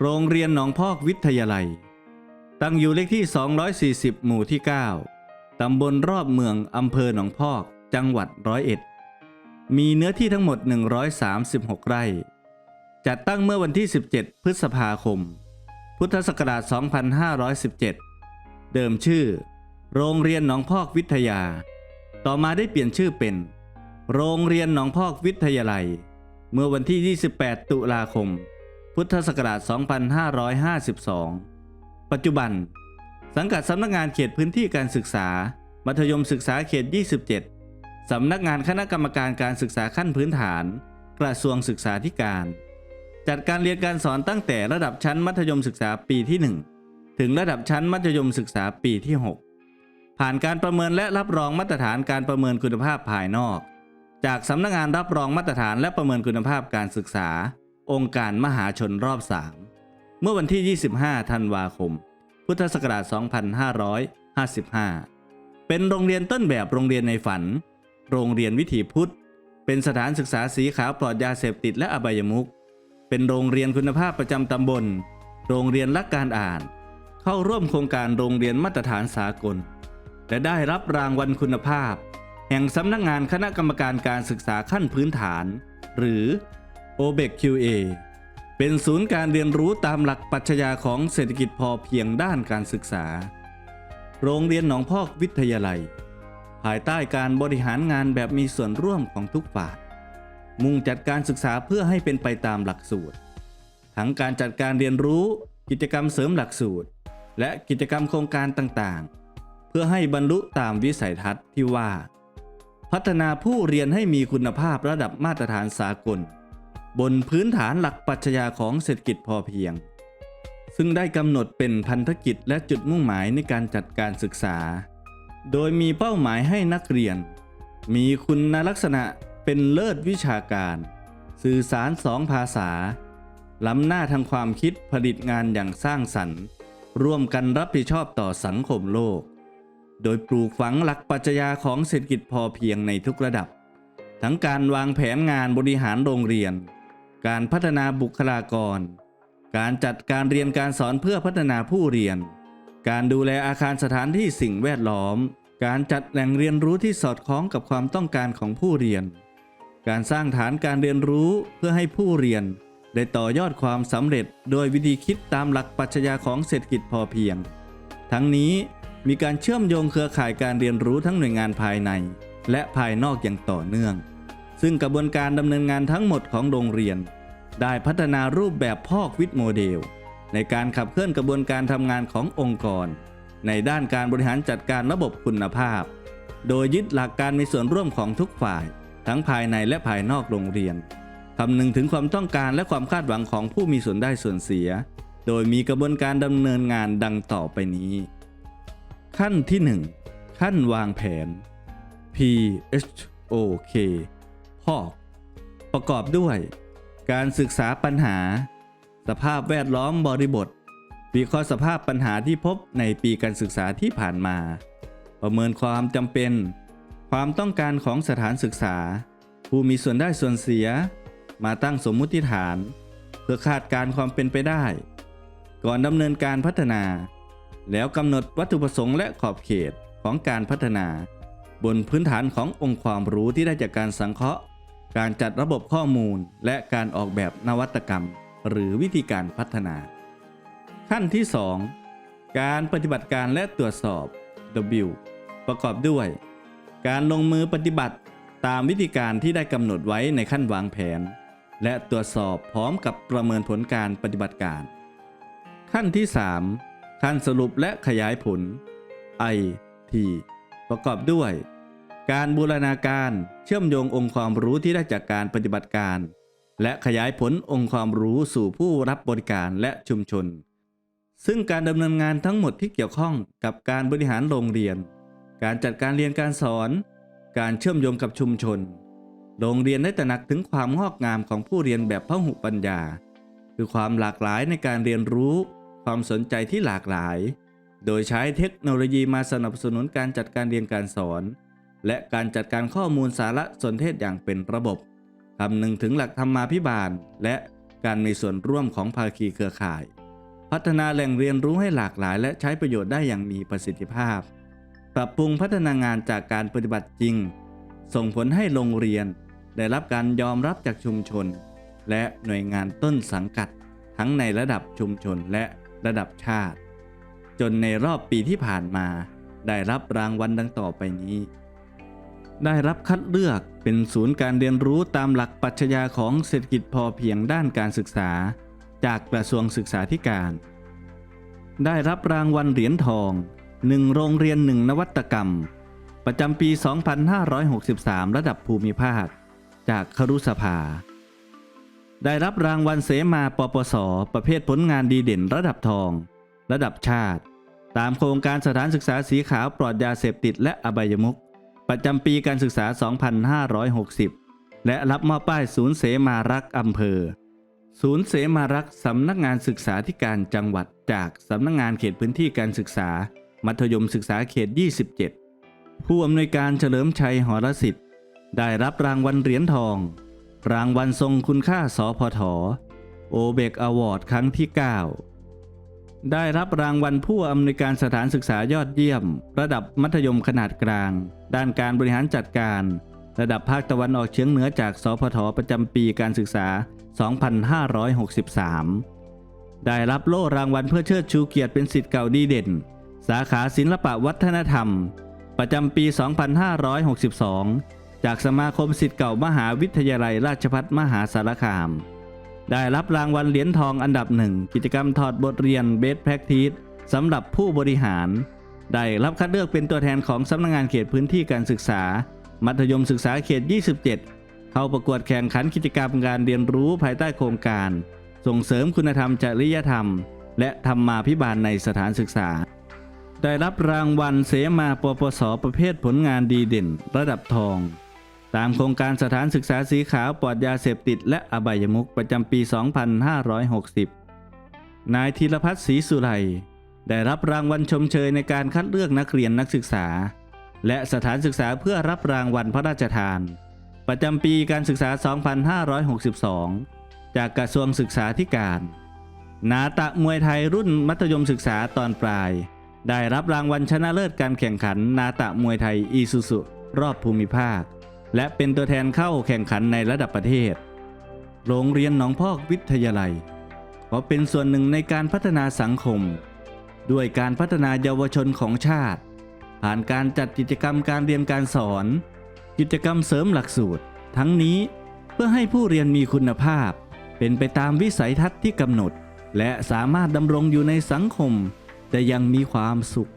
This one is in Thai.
โรงเรียนหนองพอกวิทยาลัย ตั้งอยู่เลขที่ 240 หมู่ที่ 9 ตำบลรอบเมือง อำเภอหนองพอก จังหวัดร้อยเอ็ด มีเนื้อที่ทั้งหมด 136 ไร่ จัดตั้งเมื่อวันที่ 17 พฤษภาคม พุทธศักราช 2517 เดิมชื่อ โรงเรียนหนองพอกวิทยา ต่อมาได้เปลี่ยนชื่อเป็น โรงเรียนหนองพอกวิทยาลัย เมื่อวันที่ 28 ตุลาคม พุทธศักราช 2552 ปัจจุบัน สังกัดสำนักงานเขตพื้นที่การศึกษา มัธยมศึกษาเขต 27 สำนักงานคณะกรรมการการศึกษาขั้นพื้นฐาน กระทรวงศึกษาธิการ จัดการเรียนการสอนตั้งแต่ระดับชั้นมัธยมศึกษาปีที่ 1 ถึงระดับชั้นมัธยมศึกษาปีที่ 6 ผ่านการประเมินและรับรองมาตรฐานการประเมินคุณภาพภายนอก จากสำนักงานรับรองมาตรฐานและประเมินคุณภาพการศึกษา องค์การมหาชนรอบ3เมื่อวันที่ 25 ธันวาคม พุทธศักราช 2555 เป็นโรงเรียนต้นแบบโรงเรียนในฝัน โรงเรียนวิถีพุทธ เป็นสถานศึกษาสีขาวปลอดยาเสพติดและอบายมุข เป็นโรงเรียนคุณภาพประจำตำบล โรงเรียนรักการอ่าน เข้าร่วมโครงการโรงเรียนมาตรฐานสากล และได้รับรางวัลคุณภาพ แห่งสำนักงานคณะกรรมการการศึกษาขั้นพื้นฐาน หรือ o b e c QA เป็นศูนย์การเรียนรู้ตามหลักปรัชญาของเศรษฐกิจพอเพียงด้านการศึกษา โรงเรียนหนองพอกวิทยาลัย ภายใต้การบริหารงานแบบมีส่วนร่วมของทุกฝ่าย มุ่งจัดการศึกษาเพื่อให้เป็นไปตามหลักสูตร ทั้งการจัดการเรียนรู้ กิจกรรมเสริมหลักสูตร และกิจกรรมโครงการต่างๆ เพื่อให้บรรลุตามวิสัยทัศน์ที่ว่า พัฒนาผู้เรียนให้มีคุณภาพระดับมาตรฐานสากล บนพื้นฐานหลักปรัชญาของเศรษฐกิจพอเพียง ซึ่งได้กำหนดเป็นพันธกิจและจุดมุ่งหมายในการจัดการศึกษา โดยมีเป้าหมายให้นักเรียน มีคุณลักษณะเป็นเลิศวิชาการ สื่อสารสองภาษา ล้ำหน้าทางความคิดผลิตงานอย่างสร้างสรรค์ ร่วมกันรับผิดชอบต่อสังคมโลก โดยปลูกฝังหลักปรัชญาของเศรษฐกิจพอเพียงในทุกระดับ ทั้งการวางแผนงานบริหารโรงเรียน การพัฒนาบุคลากร การจัดการเรียนการสอนเพื่อพัฒนาผู้เรียน การดูแลอาคารสถานที่สิ่งแวดล้อม การจัดแหล่งเรียนรู้ที่สอดคล้องกับความต้องการของผู้เรียน การสร้างฐานการเรียนรู้เพื่อให้ผู้เรียน ได้ต่อยอดความสำเร็จ โดยวิธีคิดตามหลักปรัชญาของเศรษฐกิจพอเพียง ทั้งนี้มีการเชื่อมโยงเครือข่ายการเรียนรู้ทั้งหน่วยงานภายใน และภายนอกอย่างต่อเนื่อง ซึ่งกระบวนการดำเนินงานทั้งหมดของโรงเรียน ได้พัฒนารูปแบบพอกวิทโมเดล ในการขับเคลื่อนกระบวนการทำงานขององค์กร ในด้านการบริหารจัดการระบบคุณภาพ โดยยึดหลักการมีส่วนร่วมของทุกฝ่าย ทั้งภายในและภายนอกโรงเรียนคำนึงถึงความต้องการและความคาดหวังของผู้มีส่วนได้ส่วนเสีย โดยมีกระบวนการดำเนินงานดังต่อไปนี้ ขั้นที่ 1 ขั้นวางแผน P H O K พอกประกอบด้วย การศึกษาปัญหา สภาพแวดล้อมบริบท วิเคราะห์สภาพปัญหาที่พบในปีการศึกษาที่ผ่านมา ประเมินความจำเป็น ความต้องการของสถานศึกษา ผู้มีส่วนได้ส่วนเสีย มาตั้งสมมุติฐาน เพื่อคาดการณ์ความเป็นไปได้ ก่อนดำเนินการพัฒนา แล้วกำหนดวัตถุประสงค์และขอบเขตของการพัฒนา บนพื้นฐานขององค์ความรู้ที่ได้จากการสังเคราะห์ การจัดระบบข้อมูลและการออกแบบนวัตกรรม หรือวิธีการพัฒนา ขั้นที่ 2 การปฏิบัติการและตรวจสอบ W ประกอบด้วย การลงมือปฏิบัติตามวิธีการที่ได้กำหนดไว้ในขั้นวางแผน และตรวจสอบพร้อมกับประเมินผลการปฏิบัติการ ขั้นที่ 3 ขั้นสรุปและขยายผล I T ประกอบด้วย การบูรณาการเชื่อมโยงองค์ความรู้ที่ได้จากการปฏิบัติการ และขยายผลองค์ความรู้สู่ผู้รับบริการและชุมชน ซึ่งการดำเนินงานทั้งหมดที่เกี่ยวข้องกับการบริหารโรงเรียน การจัดการเรียนการสอน การเชื่อมโยงกับชุมชน โรงเรียนได้ตระหนักถึงความงอกงามของผู้เรียนแบบพหุปัญญา คือความหลากหลายในการเรียนรู้ ความสนใจที่หลากหลาย โดยใช้เทคโนโลยีมาสนับสนุนการจัดการเรียนการสอน และการจัดการข้อมูลสารสนเทศอย่างเป็นระบบคำนึงถึงหลักธรรมาภิบาล และการมีส่วนร่วมของภาคีเครือข่าย พัฒนาแหล่งเรียนรู้ให้หลากหลาย และใช้ประโยชน์ได้อย่างมีประสิทธิภาพ ปรับปรุงพัฒนางานจากการปฏิบัติจริง ส่งผลให้โรงเรียน ได้รับการยอมรับจากชุมชน และหน่วยงานต้นสังกัด ทั้งในระดับชุมชนและระดับชาติ จนในรอบปีที่ผ่านมา ได้รับรางวัลดังต่อไปนี้ ได้รับคัดเลือกเป็นศูนย์การเรียนรู้ตามหลักปรัชญาของเศรษฐกิจพอเพียงด้านการศึกษา จากกระทรวงศึกษาธิการ ได้รับรางวัลเหรียญทองหนึ่งโรงเรียนหนึ่งนวัตกรรม ประจำปี 2563 ระดับภูมิภาค จากครุสภา ได้รับรางวัลเสมาปปส ประเภทผลงานดีเด่นระดับทอง ระดับชาติ ตามโครงการสถานศึกษาสีขาวปลอดยาเสพติดและอบายมุข ประจำปีการศึกษา 2560 และรับมอบป้ายศูนย์เสมารักอำเภอ ศูนย์เสมารักสำนักงานศึกษาธิการจังหวัดจากสำนักงานเขตพื้นที่การศึกษา มัธยมศึกษาเขต 27 ผู้อำนวยการเฉลิมชัยหอรสิทธิ์ ได้รับรางวัลเหรียญทอง รางวัลทรงคุณค่าสพทโอเบกอวอร์ดครั้งที่ 9 ได้รับรางวัลผู้อำนวยการสถานศึกษายอดเยี่ยม ระดับมัธยมขนาดกลาง ด้านการบริหารจัดการ ระดับภาคตะวันออกเฉียงเหนือจาก สพทประจำปีการศึกษา 2563 ได้รับโล่รางวัลเพื่อเชิดชูเกียรติเป็นสิทธิ์เก่าดีเด่น สาขาศิลปะวัฒนธรรม ประจำปี 2562 จากสมาคมสิทธิ์เก่ามหาวิทยาลัยราชภัฏมหาสารคาม ได้รับรางวัลเหรียญทองอันดับหนึ่งกิจกรรมถอดบทเรียนเบสแพ c ทีสสำหรับผู้บริหาร ได้รับคัดเลือกเป็นตัวแทนของสำนักงงานเขตพื้นที่การศึกษา มัธยมศึกษาเขต 27 เข้าประกวดแข่งขันกิจกรรมการเรียนรู้ภายใต้โครงการ ส่งเสริมคุณธรรมจริยธรรม และธรรมาภิบาลในสถานศึกษา ได้รับรางวัลเสมาปปสประเภทผลงานดีเด่น ระดับทอง ตามโครงการสถานศึกษาสีขาวปลอดยาเสพติดและอบายมุขประจำปี 2560 นายธีรพัฒน์ศรีสุไลได้รับรางวัลชมเชยในการคัดเลือกนักเรียนนักศึกษา และสถานศึกษาเพื่อรับรางวัลพระราชทาน ประจำปีการศึกษา 2562 จากกระทรวงศึกษาธิการ นาตะมวยไทยรุ่นมัธยมศึกษาตอนปลาย ได้รับรางวัลชนะเลิศการแข่งขันนาตะมวยไทยอีซูซุรอบภูมิภาค และเป็นตัวแทนเข้าแข่งขันในระดับประเทศ โรงเรียนหนองพอกวิทยาลัยขอเป็นส่วนหนึ่งในการพัฒนาสังคม ด้วยการพัฒนาเยาวชนของชาติ ผ่านการจัดกิจกรรมการเรียนการสอน กิจกรรมเสริมหลักสูตร ทั้งนี้เพื่อให้ผู้เรียนมีคุณภาพ เป็นไปตามวิสัยทัศน์ที่กำหนด และสามารถดำรงอยู่ในสังคม แต่ยังมีความสุข